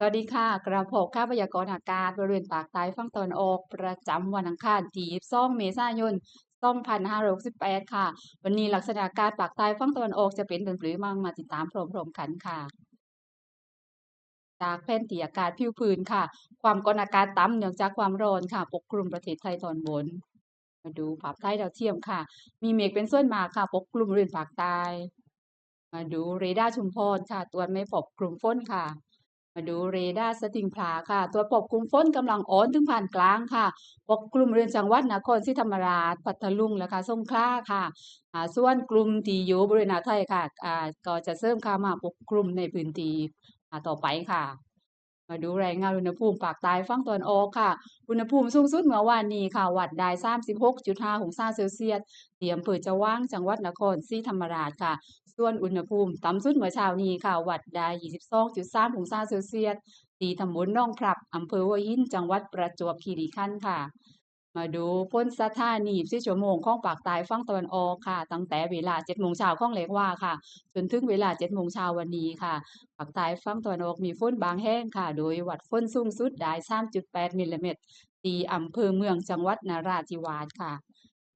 สวัสดีค่ะ กระผมข่าวพยากรณ์อากาศบริเวณภาคใต้ฝั่งตะวันออก ประจำวันอังคารที่22เมษายน2568 ค่ะ วันนี้ลักษณะอากาศภาคใต้ฝั่งตะวันออกจะเป็นแบบหรือมั่งมาติดตามพร้อมๆกันค่ะ จากแผนที่อากาศผิวพื้นค่ะ ความกดอากาศต่ำเนื่องจากความร้อนค่ะ ปกคลุมประเทศไทยตอนบน มาดูภาพถ่ายดาวเทียมค่ะ มีเมฆเป็นส่วนมากค่ะ ปกคลุมบริเวณภาคใต้มาดูเรดาร์ชุมพรค่ะตรวไม่พบกลุ่มฝนค่ะาดูเรดาร์สติงพลาค่ะ ตัวปกกลุ่มฝนกำลังอ่อนถึงผ่านกลางค่ะ ปกกลุ่มเรือนจังหวัดนครศรีธรรมราช พัทลุงและค่ะสงขลาค่ะ ส่วนกลุ่มที่อยู่บริเวณไทยค่ะ ก็จะเสริมเข้ามาปกกลุ่มในพื้นที่ต่อไปค่ะ มาดูรายงานอุณหภูมิปากใต้ฝั่งตะวันออกค่ะ อุณหภูมิสูงสุดเมื่อวานนี้ค่ะ วัดได้ 36.5องศาเซลเซียสที่อำเภอจะว่างจังหวัดนครศรีธรรมราชค่ะ ส่วนอุณหภูมิต่ำสุดเมื่อเช้านี้ค่ะ วัดได้ 22.3องศาเซลเซียสที่ตำบลหนองพลับอำเภอวัวหินจังหวัดประจวบคีรีขันธ์ค่ะ มาดูพ้นสถานีสี่ชั่วโมงของปากใต้ฝั่งตะวันออกค่ะ ตั้งแต่เวลาเจ็ดโมงเช้าของเล็กว่าค่ะ จนถึงเวลาเจ็ดโมงเช้าวันนี้ค่ะ ปากใต้ฝั่งตะวันออกมีฝนบางแห้งค่ะ โดยวัดฝนสูงสุดได้สามิลลิเมตรที่อำเภอเมืองจังหวัดนราธิวาสค่ะ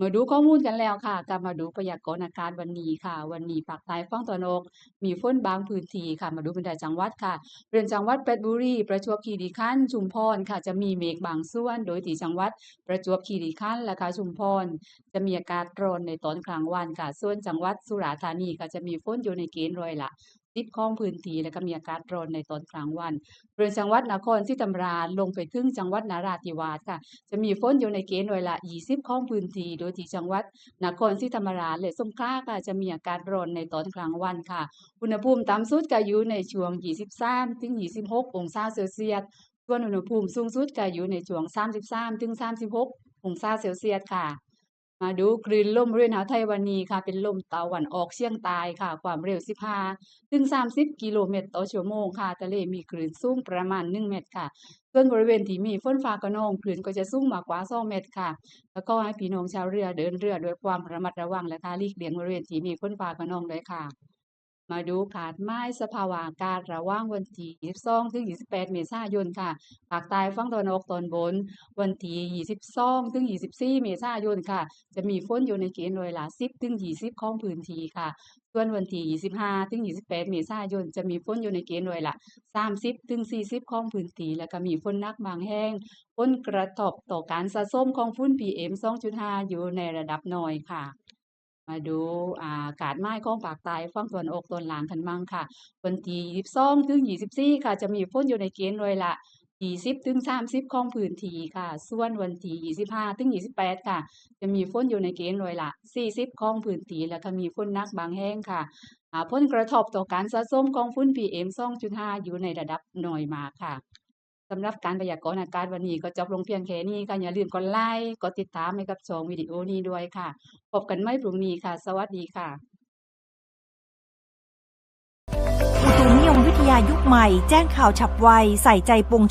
มาดูข้อมูลกันแล้วค่ะก็มาดูพยากรณ์อากาศวันนี้ค่ะ วันนี้ภาคใต้ฝั่งตะวันออกมีฝนบางพื้นที่ค่ะ มาดูเป็นรายจังหวัดค่ะเรือนจังหวัดเพชรบุรี ประจวบคีรีขันธ์ชุมพรค่ะ จะมีเมฆบางส่วน โดยที่จังหวัดประจวบคีรีขันธ์และค่ะชุมพรจะมีอากาศร้อนในตอนกลางวันค่ะ ส่วนจังหวัดสุราษฎร์ธานีก็จะมีฝนอยู่ในเกณฑ์ร้อยละ 10ข้องพื้นที่และก็มีอากาศร้อนในตอนกลางวันบริเวณจังหวัดนครศรีธรรมราชลงไปถึงจังหวัดนราธิวาสค่ะ จะมีฝนอยู่ในเกณฑ์ร้อยละ20 ข้องพื้นที่โดยที่จังหวัดนครศรีธรรมราชและสงขลาค่ะจะมีอากาศร้อนในตอนกลางวันค่ะ อุณหภูมิต่ำสุดก็อยู่ในช่วง 23ถึง26 องศาเซลเซียสส่วนอุณหภูมิสูงสุดก็อยู่ในช่วง 33ถึง36 องศาเซลเซียสค่ะ มาดูคลื่นลมบริเวณอ่าไทยวันนี้ค่ะ เป็นลมตะวันออกเชียงใต้ค่ะ ความเร็ว 15 ถึง 30 กิโลเมตรต่อชั่วโมงค่ะทะเลมีคลื่นสูงประมาณ 1 เมตรค่ะ ส่วนบริเวณที่มีฝนฟ้าคะนองคลื่นก็จะสูงมากกว่า 2 เมตรค่ะ แล้วก็ให้พี่น้องชาวเรือเดินเรือด้วยความระมัดระวังและค่ะหลีกเลี่ยงบริเวณที่มีฝนฟ้าคะนองด้วยค่ะ มาดูขาดไม้สภาวะอากาศระว่างวันที่22ถึง 28 เมษายนค่ะ ภาคใต้ฝั่งตะวันออกตอนบน วันที่22ถึง 24 เมษายนค่ะ จะมีฝนอยู่ในเกณฑ์ร้อยละ10ถึง 20 ของพื้นที่ค่ะ ส่วนวันที่25ถึง 28 เมษายน จะมีฝนอยู่ในเกณฑ์ร้อยละ 30ถึง 40 ของพื้นที่แล้วก็มีฝนนักบางแห่งผลกระทบต่อการสะสมของฝุ่น PM 2.5 อยู่ในระดับน้อยค่ะ มาดูอ่ากาศไม้ของภาคใต้ฝั่งตะวันออกตอนล่างกันบ้างค่ะ วันที่22ถึง24ค่ะ จะมีฝนอยู่ในเกณฑ์ร้อยละ20ถึง30ของพื้นที่ค่ะ ส่วนวันที่25ถึง28ค่ะ จะมีฝนอยู่ในเกณฑ์ร้อยละ40ของพื้นที่แล้วก็มีฝนนักบางแห่งค่ะอ่าผลกระทบต่อการสะสมของฝุ่น PM 2.5องจุดห้าอยู่ในระดับหน้อยมากค่ะ สำหรับการพยากรณ์อากาศวันนี้ก็จบลงเพียงแค่นี้ค่ะ อย่าลืมกดไลค์กดติดตามให้กับช่องวิดีโอนี้ด้วยค่ะ พบกันใหม่พรุ่งนี้ค่ะ สวัสดีค่ะอุตุนิยมวิทยายุคใหม่ แจ้งข่าวฉับไว ใส่ใจปวงชน